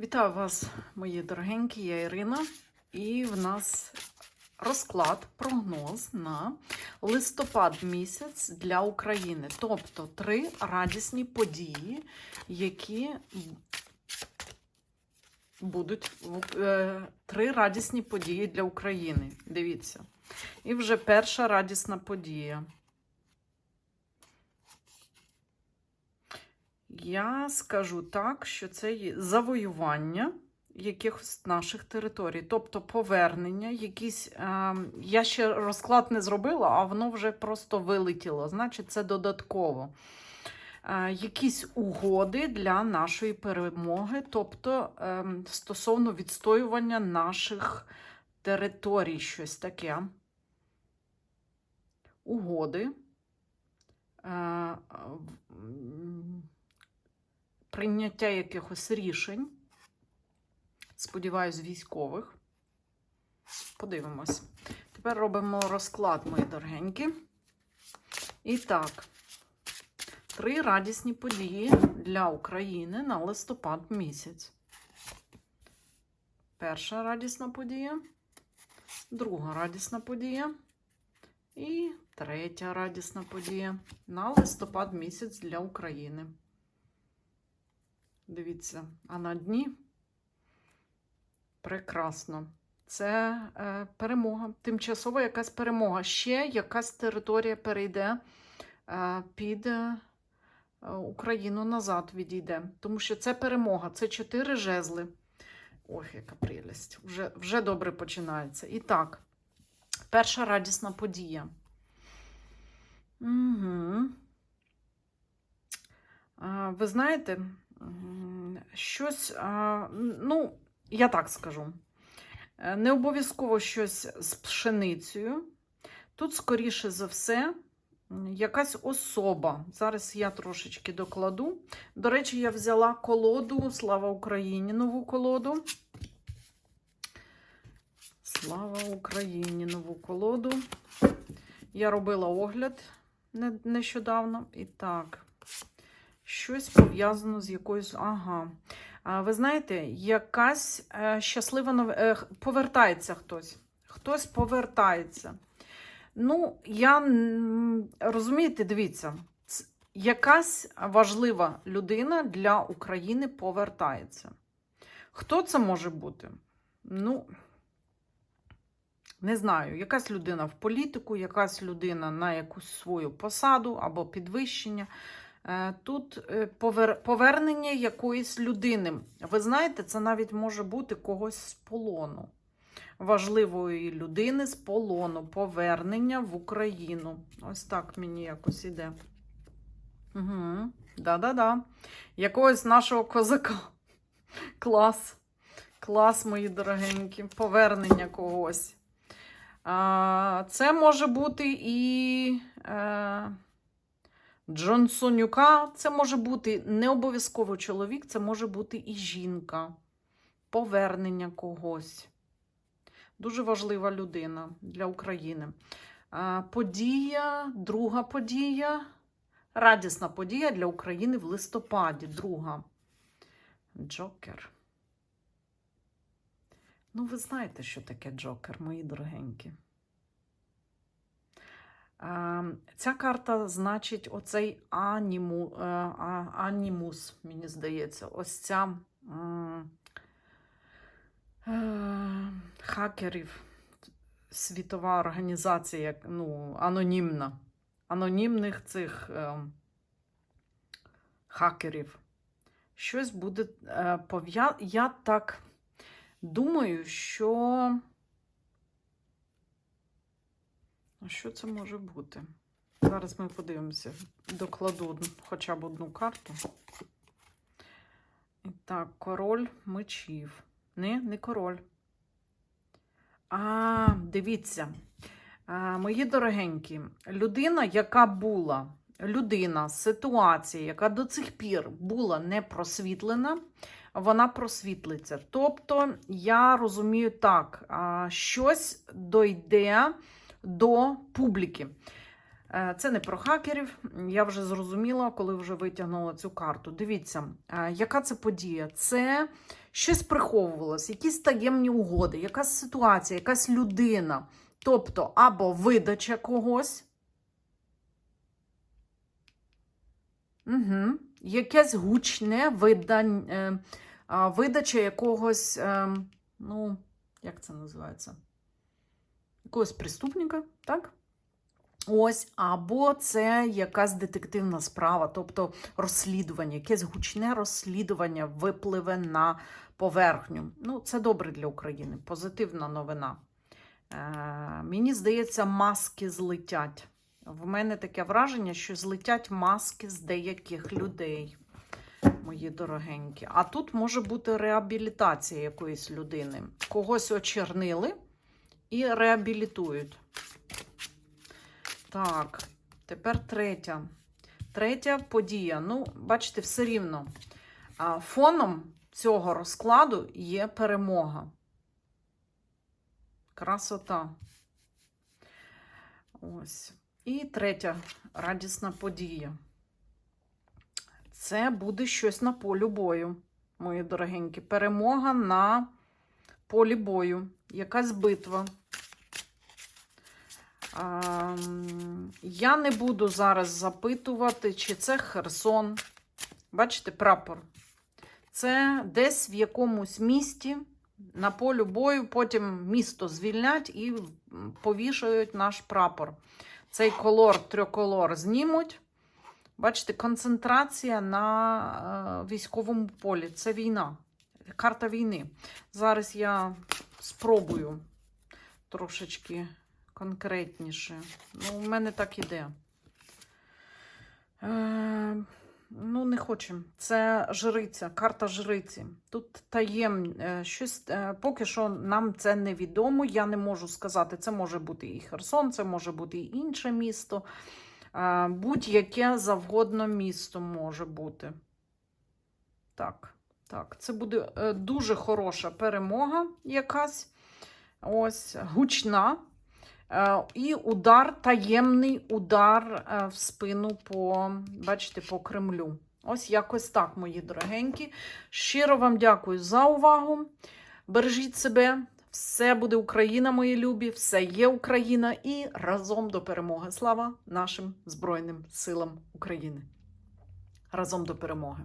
Вітаю вас, мої дорогенькі, я Ірина, і в нас розклад, прогноз на листопад місяць для України. Тобто три радісні події, які будуть е, три радісні події для України. Дивіться. І вже перша радісна подія. Я скажу так, що це завоювання якихось наших територій, тобто повернення, якісь. Е, я ще розклад не зробила, а воно вже просто вилетіло. Значить, це додатково. Е, якісь угоди для нашої перемоги, тобто е, стосовно відстоювання наших територій, щось таке. Угоди. Е, прийняття якихось рішень. Сподіваюсь, військових. Подивимось. Тепер робимо розклад, мої дорогенькі. І так, три радісні події для України на листопад місяць. Перша радісна подія, друга радісна подія і третя радісна подія на листопад місяць для України. Дивіться, а на дні прекрасно. Це е, перемога, тимчасова якась перемога. Ще якась територія перейде е, під е, Україну назад відійде. Тому що це перемога, це чотири жезли. Ох, яка прелість. Вже, вже добре починається. І так, перша радісна подія. Угу. Ви знаєте, щось, ну, я так скажу. Е, Не обов'язково щось з пшеницею. Тут, скоріше за все, якась особа. Зараз я трошечки докладу. До речі, я взяла колоду Слава Україні, нову колоду. Слава Україні, нову колоду. Я робила огляд нещодавно. І так, щось пов'язано з якоюсь. Ага. Ви знаєте, якась е, щаслива нов... е, повертається хтось. Хтось повертається. Ну, я розумієте, дивіться, якась важлива людина для України повертається. Хто це може бути? Ну, не знаю, якась людина в політику, якась людина на якусь свою посаду або підвищення. Е, Тут е, повернення якоїсь людини. Ви знаєте, це навіть може бути когось з полону. Важливої людини з полону, повернення в Україну. Ось так мені якось іде. Угу. Да-да-да. Якогось нашого козака. Клас. Клас, мої дорогенькі. Повернення когось. Це може бути і. Джонсонюка це може бути не обов'язково чоловік, це може бути і жінка, повернення когось. Дуже важлива людина для України. Подія, друга подія, радісна подія для України в листопаді. Друга. Джокер. Ну, ви знаєте, що таке Джокер, мої дорогенькі. Ця карта значить оцей аніму, е, анімус, мені здається, ось ця е, хакерів, світова організація, ну, анонімна. Анонімних цих е, хакерів. Щось буде е, пов'я... Я так думаю, що. А що це може бути? Зараз ми подивимося. Докладу хоча б одну карту. Так, король мечів. Не, не король. А, дивіться. А, мої дорогенькі, людина, яка була, людина, ситуація, яка до цих пір була не просвітлена, вона просвітлиться. Тобто, я розумію так, а, щось дойде до публіки. Е, Це не про хакерів. Я вже зрозуміла, коли вже витягнула цю карту. Дивіться, е, яка це подія? Це щось приховувалось, якісь таємні угоди, якась ситуація, якась людина. Тобто, або видача когось. Угу. Якесь гучне видань, е, видача якогось, е, ну, як це називається? Якогось преступника, так? Ось, або це якась детективна справа, тобто розслідування, якесь гучне розслідування випливе на поверхню. Ну, це добре для України, позитивна новина. Е, мені здається, маски злетять. В мене таке враження, що злетять маски з деяких людей, мої дорогенькі. А тут може бути реабілітація якоїсь людини. Когось очернили і реабілітують. Так, тепер третя. Третя подія. Ну, бачите, все рівно. Фоном цього розкладу є перемога. Красота. Ось. І третя радісна подія. Це буде щось на полі бою, мої дорогенькі. Перемога на полі бою. Якась битва. Я не буду зараз запитувати, чи це Херсон. Бачите, прапор. Це десь в якомусь місті на полю бою, потім місто звільнять і повішають наш прапор. Цей колор, триколор знімуть. Бачите, концентрація на е, військовому полі. Це війна, карта війни. Зараз я спробую трошечки конкретніше. Ну, у мене так іде. Е, ну, не хочемо. Це жриця, карта жриці. Тут таєм е, щось, е, поки що нам це невідомо. Я не можу сказати, це може бути і Херсон, це може бути і інше місто. Е, Будь-яке завгодно місто може бути. Так, так, це буде е, дуже хороша перемога якась. Ось, гучна. Е, І удар, таємний удар е, в спину по, бачите, по Кремлю. Ось якось так, мої дорогенькі. Щиро вам дякую за увагу. Бережіть себе. Все буде Україна, мої любі, все є Україна і разом до перемоги. Слава нашим Збройним силам України. Разом до перемоги.